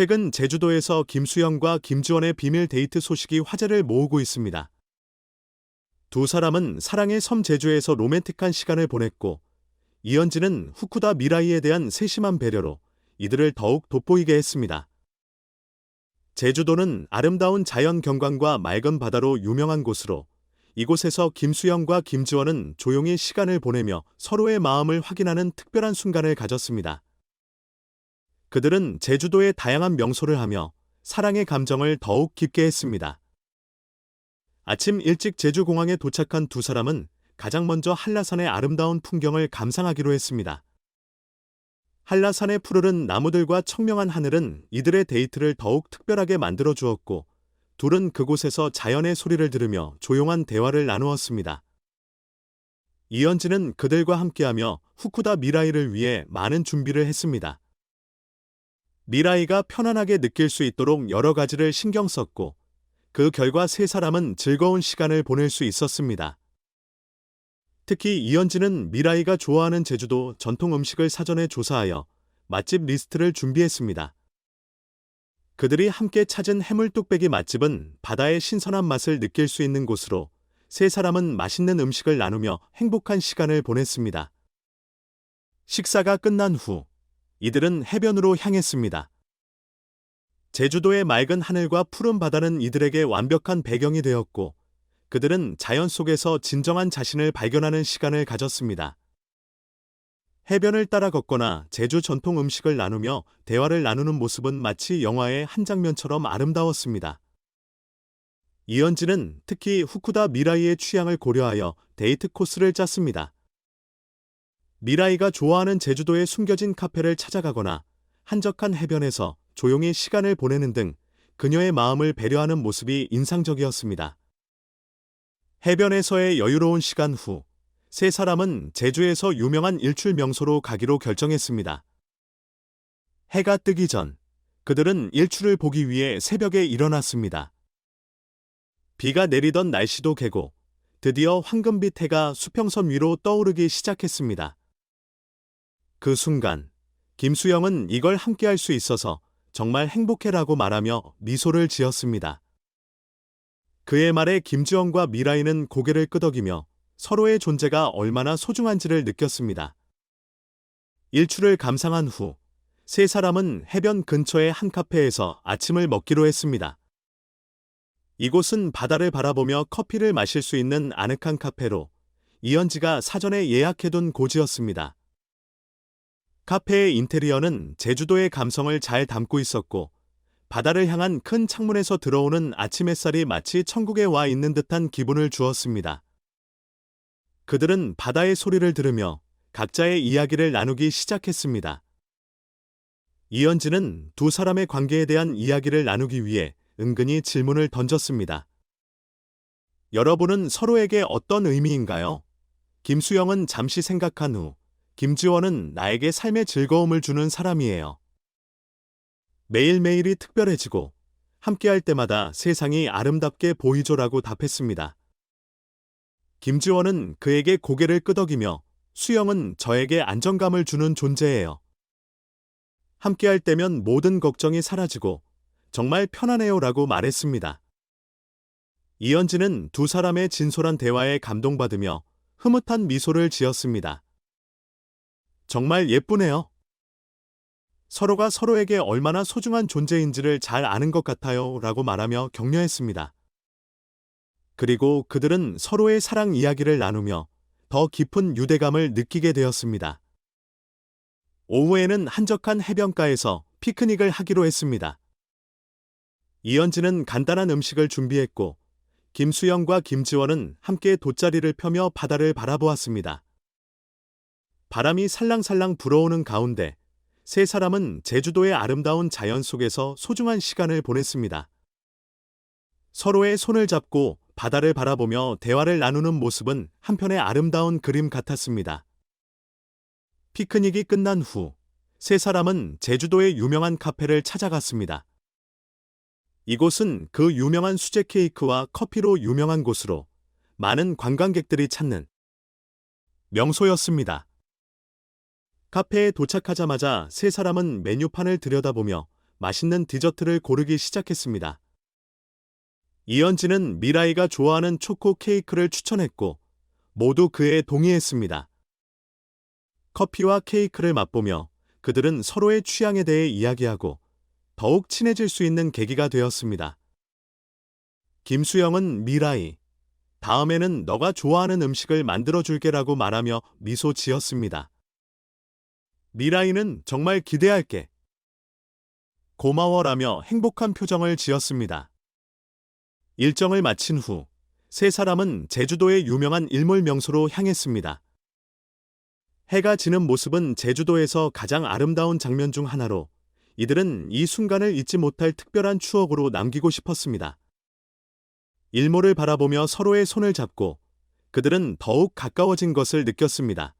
최근 제주도에서 김수영과 김지원의 비밀 데이트 소식이 화제를 모으고 있습니다. 두 사람은 사랑의 섬 제주에서 로맨틱한 시간을 보냈고, 이현진은 후쿠다 미라이에 대한 세심한 배려로 이들을 더욱 돋보이게 했습니다. 제주도는 아름다운 자연 경관과 맑은 바다로 유명한 곳으로 이곳에서 김수영과 김지원은 조용히 시간을 보내며 서로의 마음을 확인하는 특별한 순간을 가졌습니다. 그들은 제주도의 다양한 명소를 하며 사랑의 감정을 더욱 깊게 했습니다. 아침 일찍 제주공항에 도착한 두 사람은 가장 먼저 한라산의 아름다운 풍경을 감상하기로 했습니다. 한라산의 푸르른 나무들과 청명한 하늘은 이들의 데이트를 더욱 특별하게 만들어 주었고, 둘은 그곳에서 자연의 소리를 들으며 조용한 대화를 나누었습니다. 이현진은 그들과 함께하며 후쿠다 미라이를 위해 많은 준비를 했습니다. 미라이가 편안하게 느낄 수 있도록 여러 가지를 신경 썼고, 그 결과 세 사람은 즐거운 시간을 보낼 수 있었습니다. 특히 이현진은 미라이가 좋아하는 제주도 전통 음식을 사전에 조사하여 맛집 리스트를 준비했습니다. 그들이 함께 찾은 해물뚝배기 맛집은 바다의 신선한 맛을 느낄 수 있는 곳으로 세 사람은 맛있는 음식을 나누며 행복한 시간을 보냈습니다. 식사가 끝난 후 이들은 해변으로 향했습니다. 제주도의 맑은 하늘과 푸른 바다는 이들에게 완벽한 배경이 되었고 그들은 자연 속에서 진정한 자신을 발견하는 시간을 가졌습니다. 해변을 따라 걷거나 제주 전통 음식을 나누며 대화를 나누는 모습은 마치 영화의 한 장면처럼 아름다웠습니다. 이현진은 특히 후쿠다 미라이의 취향을 고려하여 데이트 코스를 짰습니다. 미라이가 좋아하는 제주도의 숨겨진 카페를 찾아가거나 한적한 해변에서 조용히 시간을 보내는 등 그녀의 마음을 배려하는 모습이 인상적이었습니다. 해변에서의 여유로운 시간 후, 세 사람은 제주에서 유명한 일출 명소로 가기로 결정했습니다. 해가 뜨기 전, 그들은 일출을 보기 위해 새벽에 일어났습니다. 비가 내리던 날씨도 개고, 드디어 황금빛 해가 수평선 위로 떠오르기 시작했습니다. 그 순간, 김수영은 이걸 함께 할 수 있어서 정말 행복해라고 말하며 미소를 지었습니다. 그의 말에 김지원과 미라이는 고개를 끄덕이며 서로의 존재가 얼마나 소중한지를 느꼈습니다. 일출을 감상한 후, 세 사람은 해변 근처의 한 카페에서 아침을 먹기로 했습니다. 이곳은 바다를 바라보며 커피를 마실 수 있는 아늑한 카페로 이현지가 사전에 예약해둔 고지였습니다. 카페의 인테리어는 제주도의 감성을 잘 담고 있었고 바다를 향한 큰 창문에서 들어오는 아침 햇살이 마치 천국에 와 있는 듯한 기분을 주었습니다. 그들은 바다의 소리를 들으며 각자의 이야기를 나누기 시작했습니다. 이현진은 두 사람의 관계에 대한 이야기를 나누기 위해 은근히 질문을 던졌습니다. 여러분은 서로에게 어떤 의미인가요? 김수영은 잠시 생각한 후, 김지원은 나에게 삶의 즐거움을 주는 사람이에요. 매일매일이 특별해지고 함께할 때마다 세상이 아름답게 보이죠라고 답했습니다. 김지원은 그에게 고개를 끄덕이며 수영은 저에게 안정감을 주는 존재예요. 함께할 때면 모든 걱정이 사라지고 정말 편하네요 라고 말했습니다. 이현진은 두 사람의 진솔한 대화에 감동받으며 흐뭇한 미소를 지었습니다. 정말 예쁘네요. 서로가 서로에게 얼마나 소중한 존재인지를 잘 아는 것 같아요 라고 말하며 격려했습니다. 그리고 그들은 서로의 사랑 이야기를 나누며 더 깊은 유대감을 느끼게 되었습니다. 오후에는 한적한 해변가에서 피크닉을 하기로 했습니다. 이현진은 간단한 음식을 준비했고 김수영과 김지원은 함께 돗자리를 펴며 바다를 바라보았습니다. 바람이 살랑살랑 불어오는 가운데 세 사람은 제주도의 아름다운 자연 속에서 소중한 시간을 보냈습니다. 서로의 손을 잡고 바다를 바라보며 대화를 나누는 모습은 한편의 아름다운 그림 같았습니다. 피크닉이 끝난 후, 세 사람은 제주도의 유명한 카페를 찾아갔습니다. 이곳은 그 유명한 수제 케이크와 커피로 유명한 곳으로 많은 관광객들이 찾는 명소였습니다. 카페에 도착하자마자 세 사람은 메뉴판을 들여다보며 맛있는 디저트를 고르기 시작했습니다. 이현진은 미라이가 좋아하는 초코 케이크를 추천했고 모두 그에 동의했습니다. 커피와 케이크를 맛보며 그들은 서로의 취향에 대해 이야기하고 더욱 친해질 수 있는 계기가 되었습니다. 김수영은 미라이, 다음에는 너가 좋아하는 음식을 만들어 줄게라고 말하며 미소 지었습니다. 미라이는 정말 기대할게. 고마워라며 행복한 표정을 지었습니다. 일정을 마친 후 세 사람은 제주도의 유명한 일몰 명소로 향했습니다. 해가 지는 모습은 제주도에서 가장 아름다운 장면 중 하나로 이들은 이 순간을 잊지 못할 특별한 추억으로 남기고 싶었습니다. 일몰을 바라보며 서로의 손을 잡고 그들은 더욱 가까워진 것을 느꼈습니다.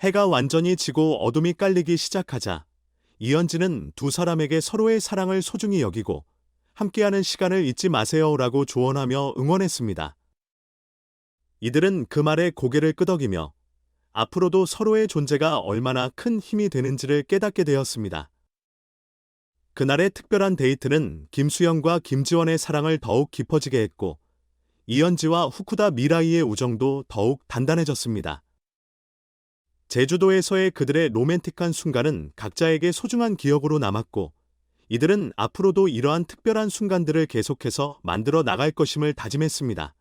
해가 완전히 지고 어둠이 깔리기 시작하자 이현진은 두 사람에게 서로의 사랑을 소중히 여기고 함께하는 시간을 잊지 마세요라고 조언하며 응원했습니다. 이들은 그 말에 고개를 끄덕이며 앞으로도 서로의 존재가 얼마나 큰 힘이 되는지를 깨닫게 되었습니다. 그날의 특별한 데이트는 김수영과 김지원의 사랑을 더욱 깊어지게 했고 이현지와 후쿠다 미라이의 우정도 더욱 단단해졌습니다. 제주도에서의 그들의 로맨틱한 순간은 각자에게 소중한 기억으로 남았고 이들은 앞으로도 이러한 특별한 순간들을 계속해서 만들어 나갈 것임을 다짐했습니다.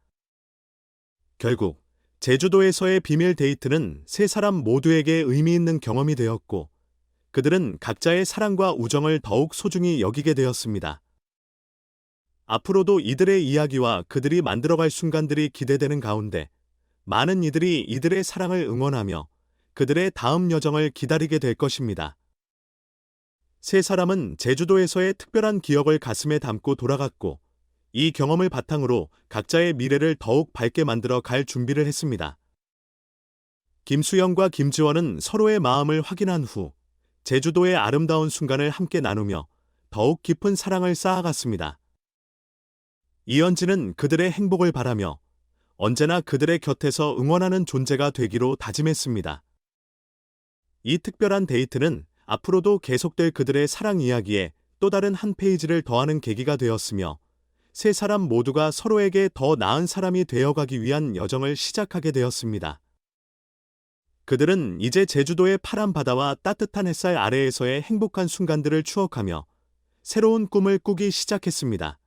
결국 제주도에서의 비밀 데이트는 세 사람 모두에게 의미 있는 경험이 되었고 그들은 각자의 사랑과 우정을 더욱 소중히 여기게 되었습니다. 앞으로도 이들의 이야기와 그들이 만들어갈 순간들이 기대되는 가운데 많은 이들이 이들의 사랑을 응원하며 그들의 다음 여정을 기다리게 될 것입니다. 세 사람은 제주도에서의 특별한 기억을 가슴에 담고 돌아갔고 이 경험을 바탕으로 각자의 미래를 더욱 밝게 만들어 갈 준비를 했습니다. 김수영과 김지원은 서로의 마음을 확인한 후 제주도의 아름다운 순간을 함께 나누며 더욱 깊은 사랑을 쌓아갔습니다. 이현진은 그들의 행복을 바라며 언제나 그들의 곁에서 응원하는 존재가 되기로 다짐했습니다. 이 특별한 데이트는 앞으로도 계속될 그들의 사랑 이야기에 또 다른 한 페이지를 더하는 계기가 되었으며 세 사람 모두가 서로에게 더 나은 사람이 되어가기 위한 여정을 시작하게 되었습니다. 그들은 이제 제주도의 파란 바다와 따뜻한 햇살 아래에서의 행복한 순간들을 추억하며 새로운 꿈을 꾸기 시작했습니다.